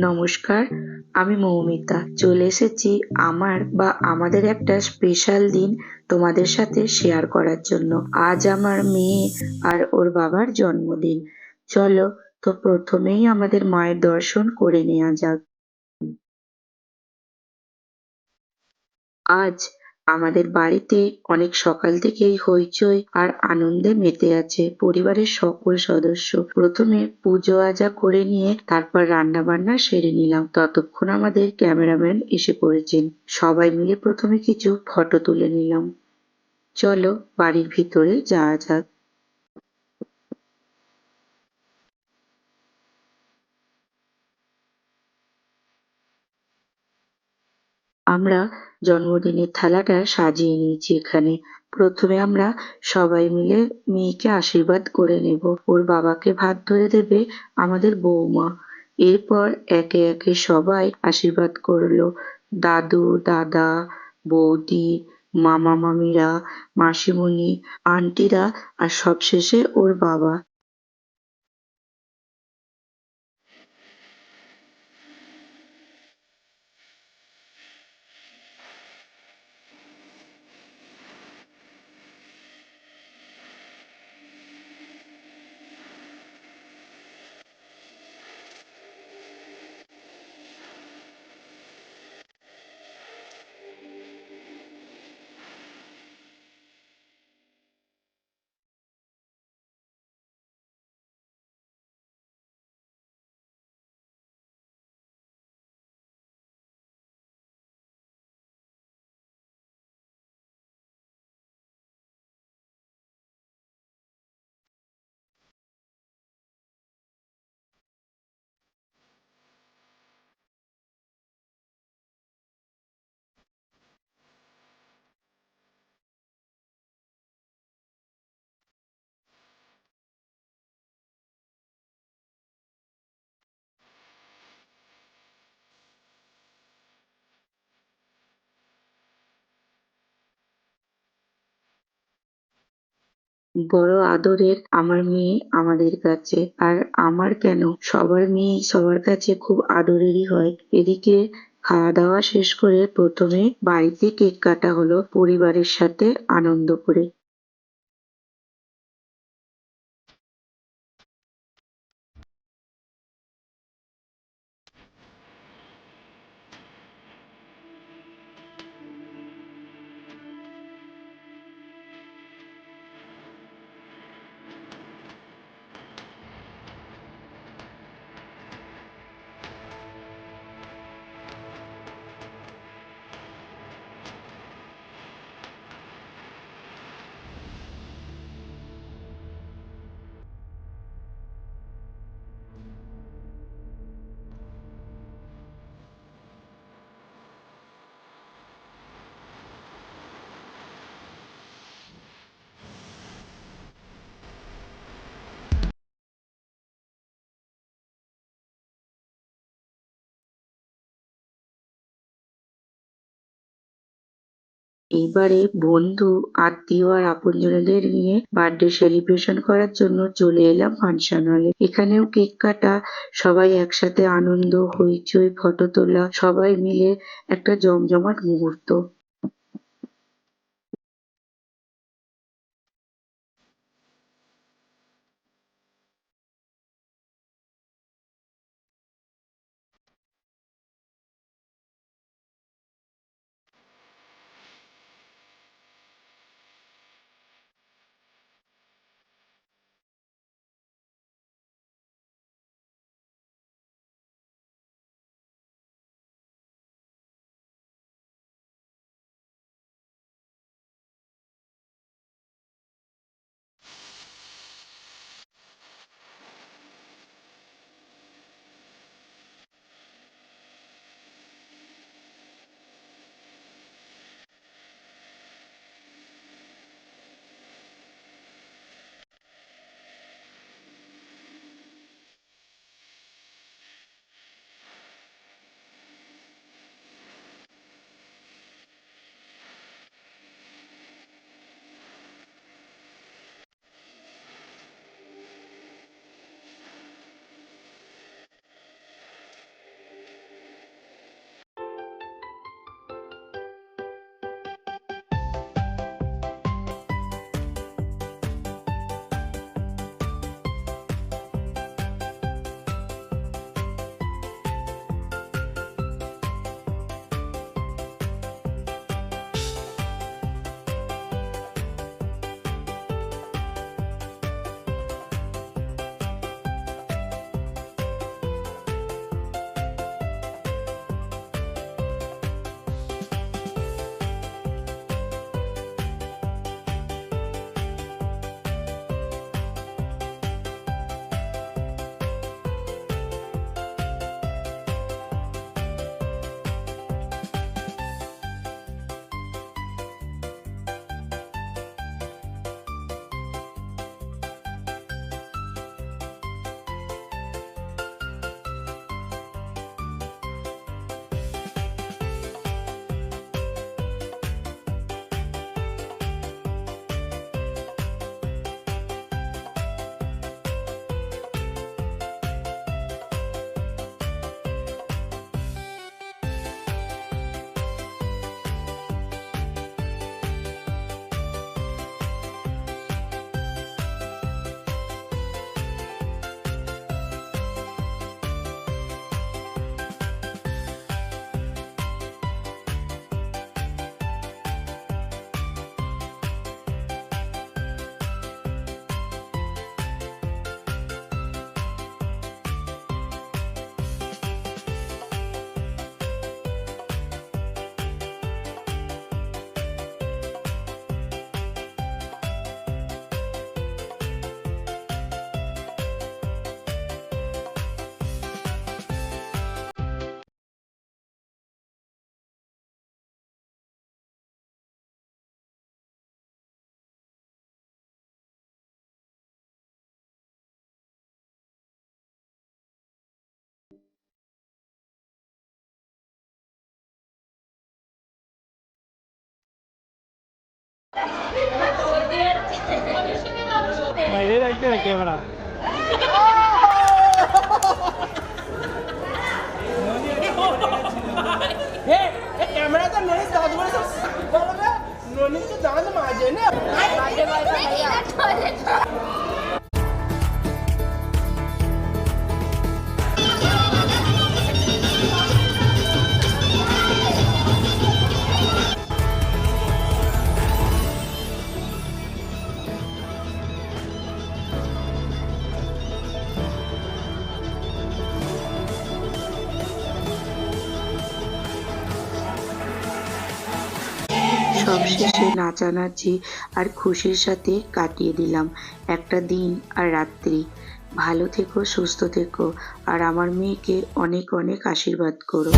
নমস্কার, আমি মৌমিতা। চলে এসেছি আমার বা আমাদের একটা স্পেশাল দিন তোমাদের সাথে শেয়ার করার জন্য। আজ আমার মেয়ে আর ওর বাবার জন্মদিন। চলো তো প্রথমেই আমাদের মায়ের দর্শন করে নেওয়া যাক। আজ আমাদের বাড়িতে অনেক সকাল থেকেই হইচই আর আনন্দে মেতে আছে পরিবারের সকল সদস্য। প্রথমে পুজো আজা করে নিয়ে তারপর রান্না বান্না সেরে নিলাম। ততক্ষণ আমাদের ক্যামেরাম্যান এসে পড়েছেন। সবাই মিলে প্রথমে কিছু ফটো তুলে নিলাম। চলো বাড়ির ভিতরে যাওয়া যাক। আমরা জন্মদিনের থালাটা সাজিয়ে নিয়েছি এখানে। প্রথমে আমরা সবাই মিলে মেয়েকে আশীর্বাদ করে নেব। ওর বাবাকে ভাত ধরে দেবে আমাদের বৌমা। এরপর একে একে সবাই আশীর্বাদ করল। দাদু, দাদা, বৌদি, মামা, মামিরা, মাসিমণি, আন্টিরা আর সবশেষে ওর বাবা। বড় আদরের আমার মেয়ে আমাদের কাছে। আর আমার কেন? সবার মেয়ে সবার কাছে খুব আদরেরই হয়। এদিকে খাওয়া দাওয়া শেষ করে প্রথমে বাড়িতে কেক কাটা হলো, পরিবারের সাথে আনন্দ করে। এইবারে বন্ধু, আত্মীয় আর আপনজনদের নিয়ে বার্থডে সেলিব্রেশন করার জন্য চলে এলাম ফাংশন হলে। এখানেও কেক কাটা, সবাই একসাথে আনন্দ, হইচই, ফটো তোলা, সবাই মিলে একটা জমজমাট মুহূর্ত। বাইরে রাখতে না ক্যামেরা ক্যামেরাটা ননি দাঁত বলে সব বলো না ননি তো দাঁত মাজে না সবশেষে নাচানাচি আর খুশির সাথে কাটিয়ে দিলাম। একটা দিন আর রাত্রি। ভালো থেকো, সুস্থ থেকো, আর আমার মেয়েকে অনেক অনেক আশীর্বাদ করো।